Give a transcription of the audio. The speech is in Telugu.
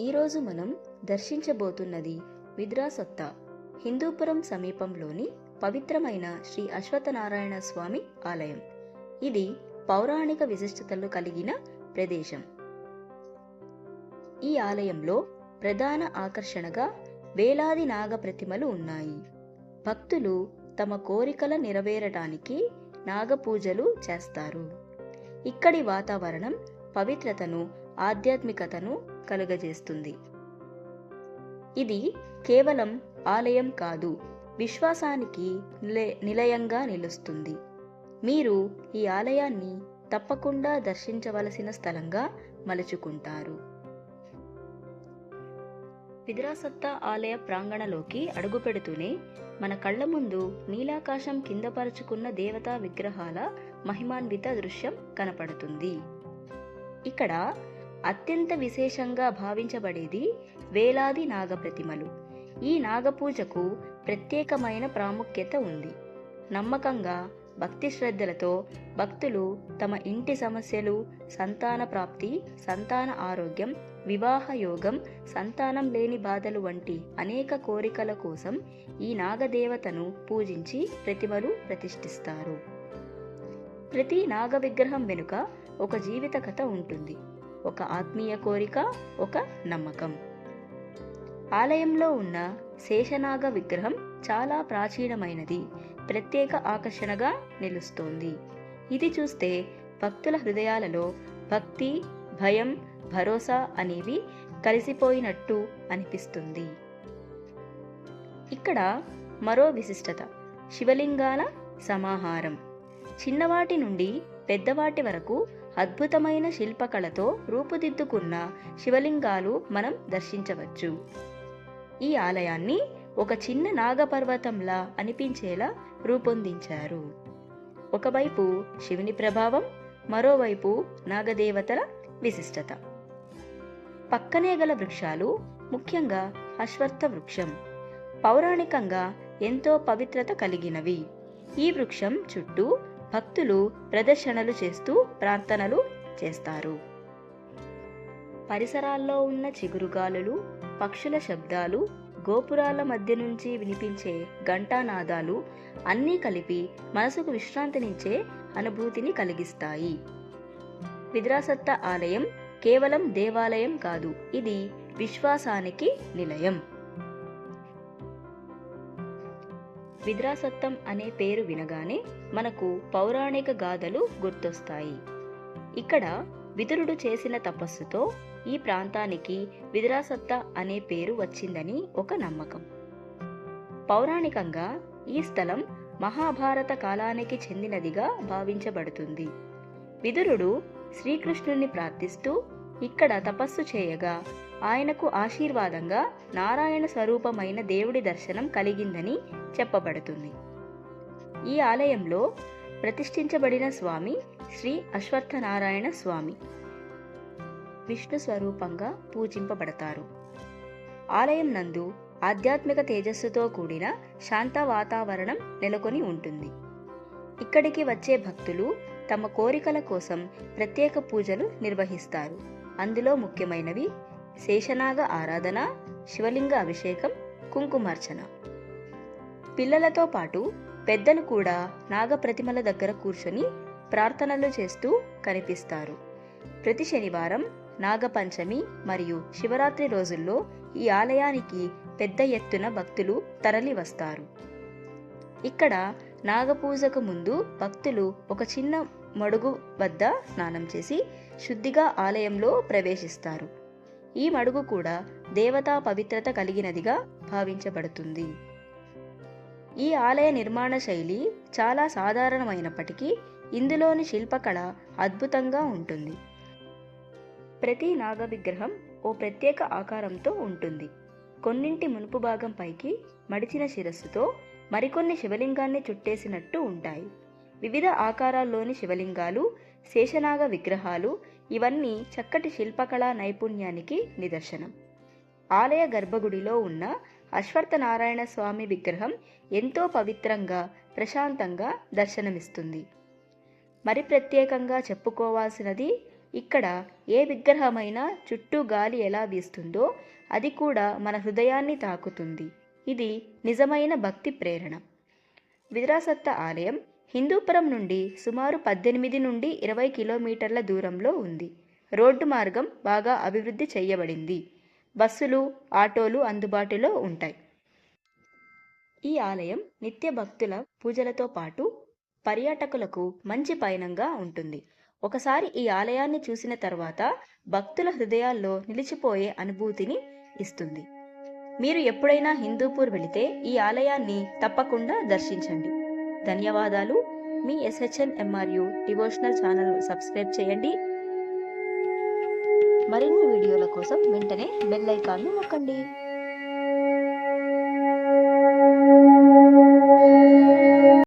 ఈరోజు మనం దర్శించబోతున్నది విద్రాసత్త హిందూపురం సమీపంలోని పవిత్రమైన శ్రీ అశ్వత్థనారాయణ స్వామి ఆలయం. ఇది పౌరాణిక విశిష్టతలు కలిగిన ప్రదేశం. ఈ ఆలయంలో ప్రధాన ఆకర్షణగా వేలాది నాగ ప్రతిమలు ఉన్నాయి. భక్తులు తమ కోరికల నెరవేరటానికి నాగపూజలు చేస్తారు. ఇక్కడి వాతావరణం పవిత్రతను ఆధ్యాత్మికతను కలుగజేస్తుంది. ఇది కేవలం ఆలయం కాదు విశ్వాసానికి నిలయ- నిలయంగా నిలుస్తుంది. మీరు ఈ ఆలయాన్ని తప్పకుండా దర్శించవలసిన స్థలంగా మలుచుకుంటారు. విద్రాసత్త ఆలయ ప్రాంగణలోకి అడుగుపెడుతూనే మన కళ్ళ ముందు నీలాకాశం కిందపరుచుకున్న దేవతా విగ్రహాల మహిమాన్విత దృశ్యం కనపడుతుంది. ఇక్కడ అత్యంత విశేషంగా భావించబడేది వేలాది నాగప్రతిమలు. ఈ నాగపూజకు ప్రత్యేకమైన ప్రాముఖ్యత ఉంది. నమ్మకంగా భక్తి శ్రద్ధలతో భక్తులు తమ ఇంటి సమస్యలు సంతాన ప్రాప్తి సంతాన ఆరోగ్యం వివాహ యోగం సంతానం లేని బాధలు వంటి అనేక కోరికల కోసం ఈ నాగదేవతను పూజించి ప్రతిమలు ప్రతిష్ఠిస్తారు. ప్రతి నాగ విగ్రహం వెనుక ఒక జీవిత కథ ఉంటుంది. ఒక ఆత్మీయ కోరిక ఒక నమ్మకం. ఆలయంలో ఉన్న శేషనాగ విగ్రహం చాలా ప్రాచీనమైనది ప్రత్యేక ఆకర్షణగా నిలుస్తోంది. ఇది చూస్తే భక్తుల హృదయాలలో భక్తి భయం భరోసా అనేవి కలిసిపోయినట్టు అనిపిస్తుంది. ఇక్కడ మరో విశిష్టత శివలింగాల సమాహారం. చిన్నవాటి నుండి పెద్దవాటి వరకు అద్భుతమైన శిల్పకళతో రూపుదిద్దుకున్న శివలింగాలు మనం దర్శించవచ్చు. ఈ ఆలయాన్ని ఒక చిన్న నాగపర్వతంలా అనిపించేలా రూపొందించారు. ఒకవైపు శివుని ప్రభావం మరోవైపు నాగదేవతల విశిష్టత. పక్కనే గల వృక్షాలు ముఖ్యంగా అశ్వత్థ వృక్షం పౌరాణికంగా ఎంతో పవిత్రత కలిగినవి. ఈ వృక్షం చుట్టూ భక్తులు ప్రదర్శనలు చేస్తూ ప్రార్థనలు చేస్తారు. పరిసరాల్లో ఉన్న చిగురుగాలులు పక్షుల శబ్దాలు గోపురాల మధ్య నుంచి వినిపించే ఘంటానాదాలు అన్నీ కలిపి మనసుకు విశ్రాంతినిచ్చే అనుభూతిని కలిగిస్తాయి. విద్రాసత్త ఆలయం కేవలం దేవాలయం కాదు ఇది విశ్వాసానికి నిలయం. విద్రాసత్తం అనే పేరు వినగానే మనకు పౌరాణిక గాథలు గుర్తొస్తాయి. ఇక్కడ విదురుడు చేసిన తపస్సుతో ఈ ప్రాంతానికి విద్రాసత్త అనే పేరు వచ్చిందని ఒక నమ్మకం. పౌరాణికంగా ఈ స్థలం మహాభారత కాలానికి చెందినదిగా భావించబడుతుంది. విదురుడు శ్రీకృష్ణుని ప్రార్థిస్తూ ఇక్కడ తపస్సు చేయగా ఆయనకు ఆశీర్వాదంగా నారాయణ స్వరూపమైన దేవుడి దర్శనం కలిగిందని చెప్పబడుతుంది. ఈ ఆలయంలో ప్రతిష్ఠించబడిన స్వామి శ్రీ అశ్వత్థనారాయణ స్వామి విష్ణు స్వరూపంగా పూజింపబడతారు. ఆలయం నందు ఆధ్యాత్మిక తేజస్సుతో కూడిన శాంత వాతావరణం నెలకొని ఉంటుంది. ఇక్కడికి వచ్చే భక్తులు తమ కోరికల కోసం ప్రత్యేక పూజలు నిర్వహిస్తారు. అందులో ముఖ్యమైనవి శేషనాగ ఆరాధన శివలింగ అభిషేకం కుంకుమార్చన. పిల్లలతో పాటు పెద్దలు కూడా నాగప్రతిమల దగ్గర కూర్చొని ప్రార్థనలు చేస్తూ కనిపిస్తారు. ప్రతి శనివారం నాగపంచమి మరియు శివరాత్రి రోజుల్లో ఈ ఆలయానికి పెద్ద ఎత్తున భక్తులు తరలి వస్తారు. ఇక్కడ నాగపూజకు ముందు భక్తులు ఒక చిన్న మడుగు వద్ద స్నానం చేసి శుద్ధిగా ఆలయంలో ప్రవేశిస్తారు. ఈ మడుగు కూడా దేవతా పవిత్రత కలిగినదిగా భావించబడుతుంది. ఈ ఆలయ నిర్మాణ శైలి చాలా సాధారణమైనప్పటికీ ఇందులోని శిల్పకళ అద్భుతంగా ఉంటుంది. ప్రతి నాగ విగ్రహం ఓ ప్రత్యేక ఆకారంతో ఉంటుంది. కొన్నింటి మునుపు భాగం పైకి మడిచిన శిరస్సుతో మరికొన్ని శివలింగాన్ని చుట్టేసినట్టు ఉంటాయి. వివిధ ఆకారాల్లోని శివలింగాలు శేషనాగ విగ్రహాలు ఇవన్నీ చక్కటి శిల్పకళా నైపుణ్యానికి నిదర్శనం. ఆలయ గర్భగుడిలో ఉన్న అశ్వత్థనారాయణ స్వామి విగ్రహం ఎంతో పవిత్రంగా ప్రశాంతంగా దర్శనమిస్తుంది. మరి ప్రత్యేకంగా చెప్పుకోవాల్సినది ఇక్కడ ఏ విగ్రహమైనా చుట్టూ గాలి ఎలా వీస్తుందో అది కూడా మన హృదయాన్ని తాకుతుంది. ఇది నిజమైన భక్తి ప్రేరణ. విద్రాసత్త ఆలయం హిందూపురం నుండి సుమారు పద్దెనిమిది నుండి ఇరవై కిలోమీటర్ల దూరంలో ఉంది. రోడ్డు మార్గం బాగా అభివృద్ధి చేయబడింది. బస్సులు ఆటోలు అందుబాటులో ఉంటాయి. ఈ ఆలయం నిత్య భక్తుల పూజలతో పాటు పర్యాటకులకు మంచి పయనంగా ఉంటుంది. ఒకసారి ఈ ఆలయాన్ని చూసిన తర్వాత భక్తుల హృదయాల్లో నిలిచిపోయే అనుభూతిని ఇస్తుంది. మీరు ఎప్పుడైనా హిందూపూర్ వెళితే ఈ ఆలయాన్ని తప్పకుండా దర్శించండి. ధన్యవాదాలు. మీ SHN MRU devotional channel subscribe చేయండి. మరిన్ని వీడియోల కోసం వెంటనే బెల్ ఐకాన్ను నొక్కండి.